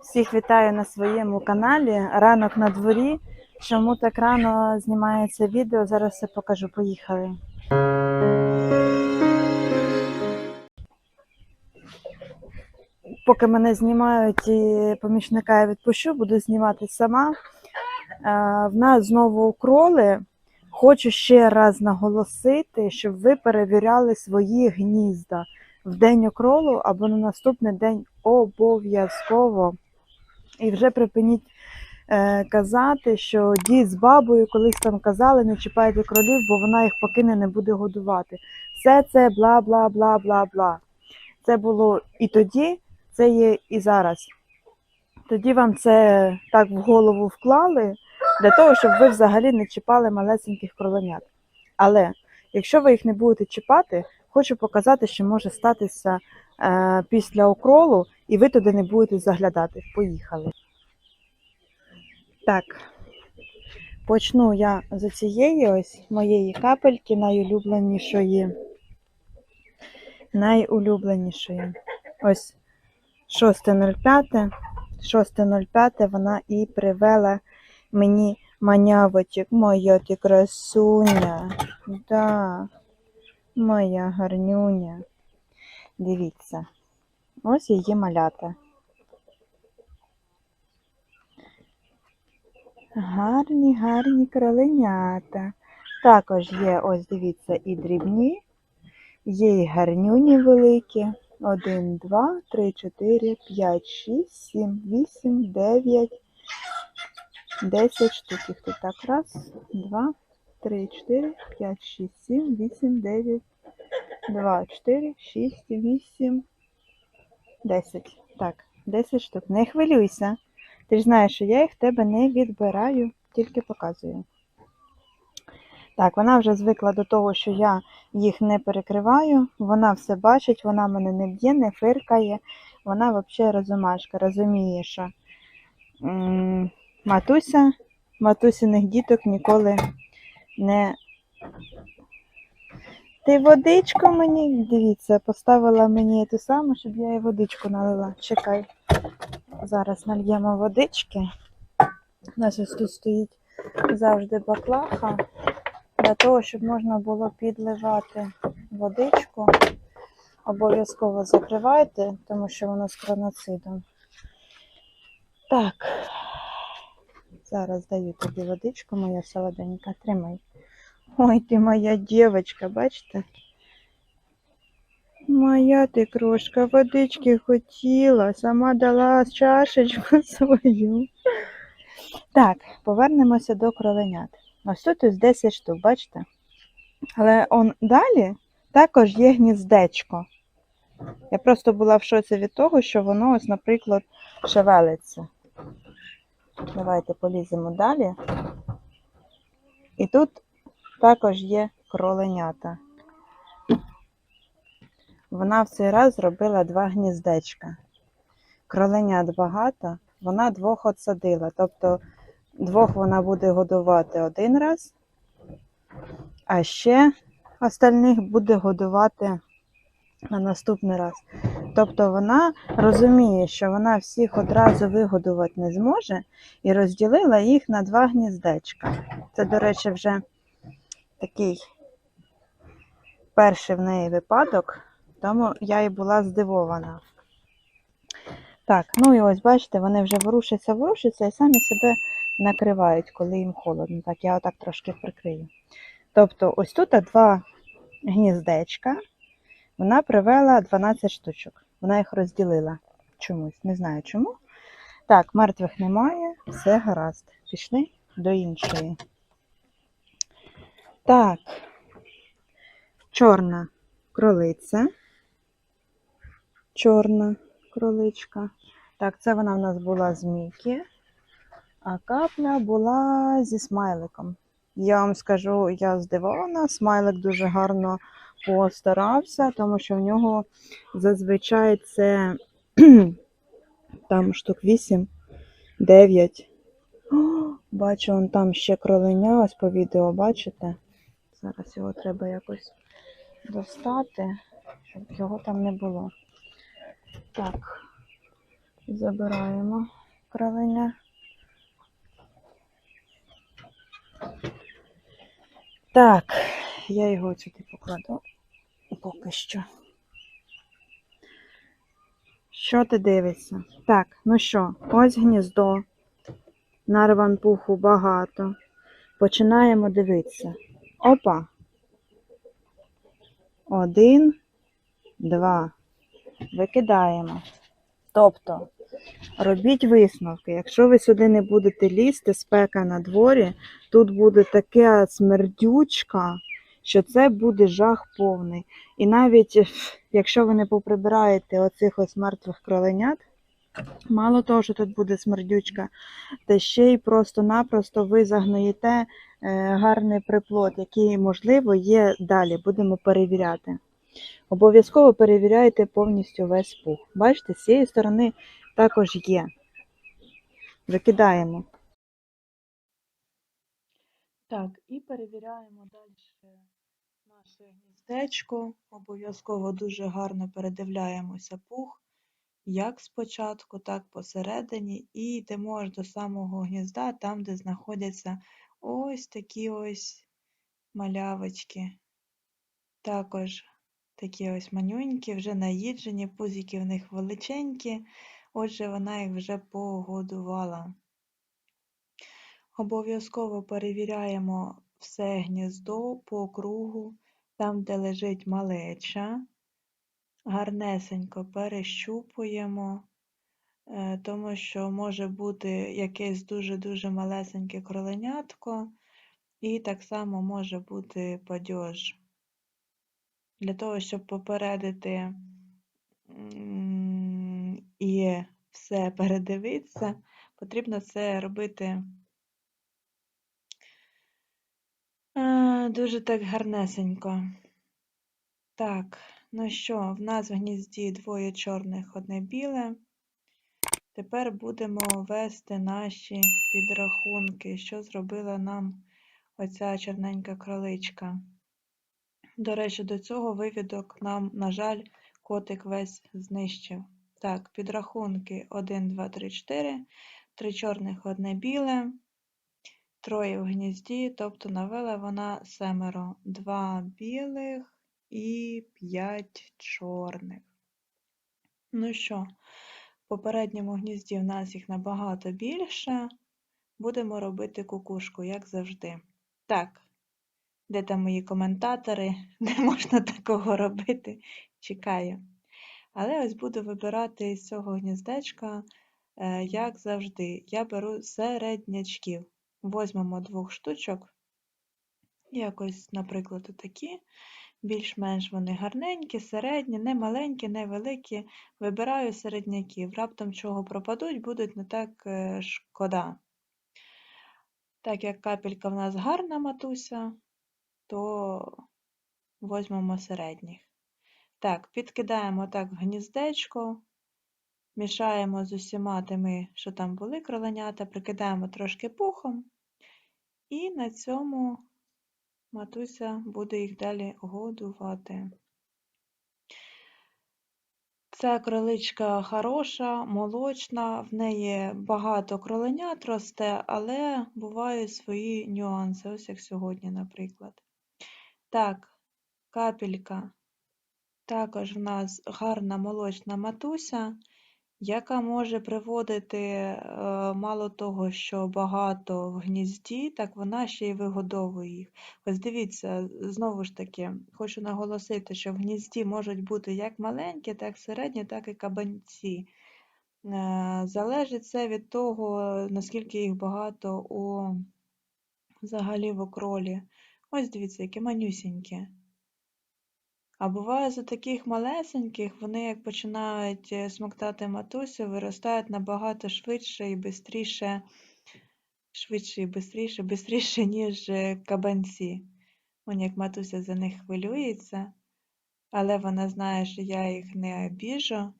Всіх вітаю на своєму каналі. Ранок на дворі. Чому так рано знімається відео? Зараз все покажу. Поїхали. Поки мене знімають і помічника я відпущу, буду знімати сама. Е, В нас знову укроли. Хочу ще раз наголосити, щоб ви перевіряли свої гнізда в день окролу або на наступний день обов'язково. І вже припиніть е, казати, що дід з бабою колись там казали, не чіпайте кролів, бо вона їх покине, не буде годувати. Все це бла бла бла бла бла. Це було і тоді, це є і зараз. Тоді вам це так в голову вклали для того, щоб ви взагалі не чіпали малесеньких кроленят. Але якщо ви їх не будете чіпати, хочу показати, що може статися після окролу, і ви туди не будете заглядати. Поїхали. Так, почну я з цієї ось моєї капельки найулюбленішої. Найулюбленішої. Ось 6.05. 6.05 вона і привела мені манявочок. Моя ти красуня. Да, моя гарнюня. Дивіться. Ось її малята. Гарні, гарні кроленята. Також є, ось дивіться, і дрібні, є і гарнюні великі. 1, 2, 3, 4, 5, 6, 7, 8, 9, 10 штук. Їх тут так. Раз, два, три, чотири, п'ять, шість, сім, вісім, дев'ять, два, чотири, шість, вісім, десять. Так, 10 штук. Не хвилюйся. Ти ж знаєш, що я їх в тебе не відбираю, тільки показую. Так, вона вже звикла до того, що я їх не перекриваю. Вона все бачить, вона мене не б'є, не фиркає. Вона взагалі розумашка, розуміє, що матуся, матусиних діток ніколи не. Ти водичку мені, дивіться, поставила мені ту саму, щоб я їй водичку налила. Чекай. Зараз нальємо водички. У нас ось тут стоїть завжди баклаха. Для того, щоб можна було підливати водичку. Обов'язково закривайте, тому що воно з кроноцидом. Так, зараз даю тобі водичку, моя солоденька. Тримай. Ой, ти моя дівчинка, бачите? Моя ти крошка, водички хотіла, сама дала чашечку свою. Так, повернемося до кроленят. Ось тут ось 10 штук, бачите? Але он далі також є гніздечко. Я просто була в шоці від того, що воно, ось, наприклад, шевелиться. Давайте поліземо далі. І тут також є кроленята. Вона в цей раз зробила два гніздечка. Кроленят багато, вона двох отсадила. Тобто двох вона буде годувати один раз, а ще остальних буде годувати на наступний раз. Тобто вона розуміє, що вона всіх одразу вигодувати не зможе, і розділила їх на два гніздечка. Це, до речі, вже такий перший в неї випадок, тому я і була здивована. Так, ну і ось бачите, вони вже ворушаться, ворушаться і самі себе накривають, коли їм холодно. Так, я отак трошки прикрию. Тобто, ось тут два гніздечка. Вона привела 12 штучок. Вона їх розділила чомусь, не знаю чому. Так, мертвих немає, все гаразд. Пішли до іншої. Так, чорна кролиця. Чорна кроличка. Так, це вона в нас була з Мікі, а капля була зі смайликом. Я вам скажу, я здивована, смайлик дуже гарно постарався, тому що в нього зазвичай це там штук 8, 9. О, бачу, он там ще кроленя, ось по відео, бачите? Зараз його треба якось достати, щоб його там не було. Так, Забираємо кроленя. Так, я його сюди покладу поки що. Що ти дивишся? Так, ну що, ось гніздо. Нарван пуху багато. Починаємо дивитися. Опа. Один, два. Викидаємо. Тобто, робіть висновки. Якщо ви сюди не будете лізти, спека на дворі, тут буде така смердючка, що це буде жах повний. І навіть якщо ви не поприбираєте оцих ось мертвих кроленят, мало того, що тут буде смердючка, та ще й просто-напросто ви загноїте гарний приплод, який, можливо, є далі. Будемо перевіряти. Обов'язково перевіряйте повністю весь пух. Бачите, з цієї сторони також є. Викидаємо. Так, і перевіряємо далі наше гніздечко. Обов'язково дуже гарно передивляємося пух, як спочатку, так посередині, і йдемо аж до самого гнізда, там, де знаходяться ось такі ось малявочки. Також такі ось манюнькі, вже наїджені, пузики в них величенькі, отже, вона їх вже погодувала. Обов'язково перевіряємо все гніздо по кругу, там, де лежить малеча. Гарнесенько перещупуємо, тому що може бути якесь дуже-дуже малесеньке кроленятко, і так само може бути падьож. Для того, щоб попередити і все передивитися, потрібно це робити дуже так гарнесенько. Так, ну що, в нас в гнізді двоє чорних, одне біле. Тепер будемо вести наші підрахунки, що зробила нам оця чорненька кроличка. До речі, до цього вивідок нам, на жаль, котик весь знищив. Так, підрахунки 1, 2, 3, 4, три чорних, одне біле, троє в гнізді, тобто навела вона семеро, два білих і п'ять чорних. Ну що, попередньому гнізді в нас їх набагато більше. Будемо робити кукушку, як завжди. Так, де там мої коментатори? Не можна такого робити. Чекаю. Але ось буду вибирати з цього гніздечка, е, як завжди. Я беру середнячків. Возьмемо двох штучок. Якось, наприклад, такі. Більш-менш вони гарненькі, середні, не маленькі, не великі. Вибираю середняків. Раптом чого пропадуть, будуть не так е, шкода. Так як капелька в нас гарна матуся, то возьмемо середніх. Так, підкидаємо так гніздечко, мішаємо з усіма тими, що там були кроленята, прикидаємо трошки пухом, і на цьому матуся буде їх далі годувати. Ця кроличка хороша, молочна, в неї багато кроленят росте, але бувають свої нюанси, ось як сьогодні, наприклад. Так, капелька. Також в нас гарна молочна матуся, яка може приводити е, мало того, що багато в гнізді, так вона ще й вигодовує їх. Ось дивіться, знову ж таки, хочу наголосити, що в гнізді можуть бути як маленькі, так середні, так і кабанці. Е, Залежить це від того, наскільки їх багато у взагалі в окролі. Ось дивіться, які манюсінькі. А буває за таких малесеньких, вони як починають е, смоктати матусю, виростають набагато швидше і бистріше, швидше і бистріше, бистріше, ніж е, кабанці. Вон як матуся за них хвилюється, але вона знає, що я їх не обіжу.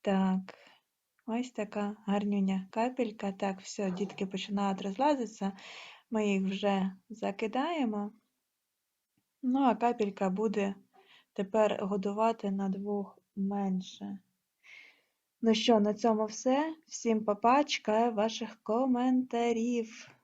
Так, ось така гарнюня капелька. Так, все, дітки починають розлазитися. Ми їх вже закидаємо. Ну, а капелька буде тепер годувати на двох менше. Ну що, на цьому все. Всім па-па, чекаю ваших коментарів.